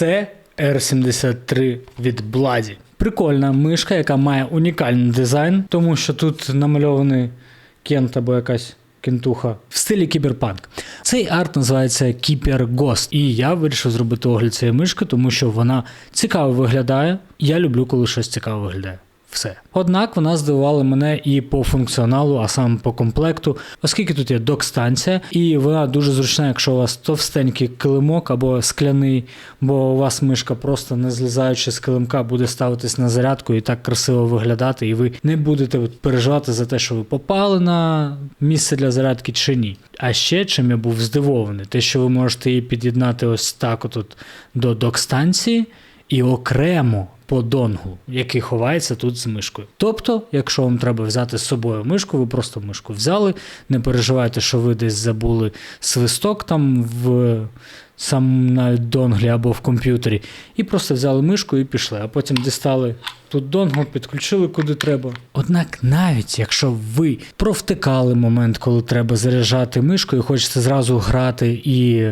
Це R73 від Бладі. Прикольна мишка, яка має унікальний дизайн, тому що тут намальований кент або якась кентуха в стилі кіберпанк. Цей арт називається Keeper Ghost. І я вирішив зробити огляд цієї мишки, тому що вона цікаво виглядає. Я люблю, коли щось цікаво виглядає. Все. Однак вона здивувала мене і по функціоналу, а саме по комплекту, оскільки тут є док-станція, і вона дуже зручна, якщо у вас товстенький килимок або скляний, бо у вас мишка просто не злізаючи з килимка буде ставитись на зарядку і так красиво виглядати, і ви не будете переживати за те, що ви попали на місце для зарядки чи ні. А ще чим я був здивований, те, що ви можете її під'єднати ось так отут до док-станції і окремо по донгу, який ховається тут з мишкою. Тобто, якщо вам треба взяти з собою мишку, ви просто мишку взяли, не переживайте, що ви десь забули свисток там в самому навіть донглі або в комп'ютері, і просто взяли мишку і пішли, а потім дістали тут донгл, підключили куди треба. Однак, навіть якщо ви провтикали момент, коли треба заряджати мишку, і хочете зразу грати і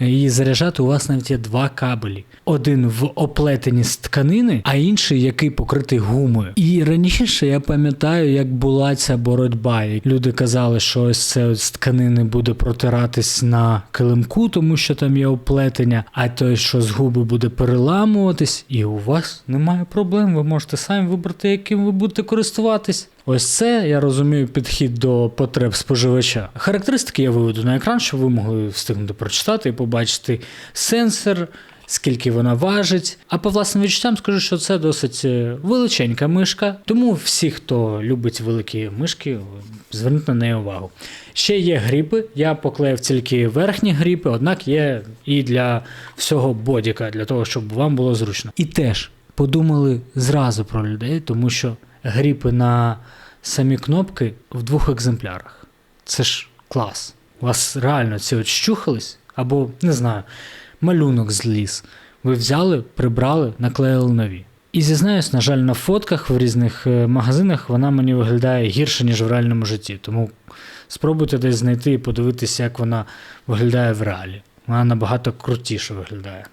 її заряджати, у вас навіть є два кабелі. Один в оплетенні з тканини, а інший, який покритий гумою. І раніше я пам'ятаю, як була ця боротьба. Люди казали, що ось це з тканини буде протиратись на килимку, тому що там є оплетення, а той, що з губи буде переламуватись, і у вас немає проблем. Ви можете самі вибрати, яким ви будете користуватись. Ось це я розумію підхід до потреб споживача. Характеристики я виведу на екран, щоб ви могли встигнути прочитати і побачити сенсор, скільки вона важить. А по власним відчуттям скажу, що це досить е, величенька мишка. Тому всі, хто любить великі мишки, зверніть на неї увагу. Ще є гріпи. Я поклеїв тільки верхні гріпи, однак є і для всього бодіка, для того, щоб вам було зручно. І теж подумали зразу про людей, тому що гріпи на самі кнопки в двох екземплярах. Це ж клас. У вас реально ці от щухались, або не знаю, малюнок зліз. Ви взяли, прибрали, наклеїли нові. І зізнаюсь, на жаль, на фотках в різних е, магазинах вона мені виглядає гірше, ніж в реальному житті. Тому спробуйте десь знайти і подивитися, як вона виглядає в реалі. Вона набагато крутіше виглядає.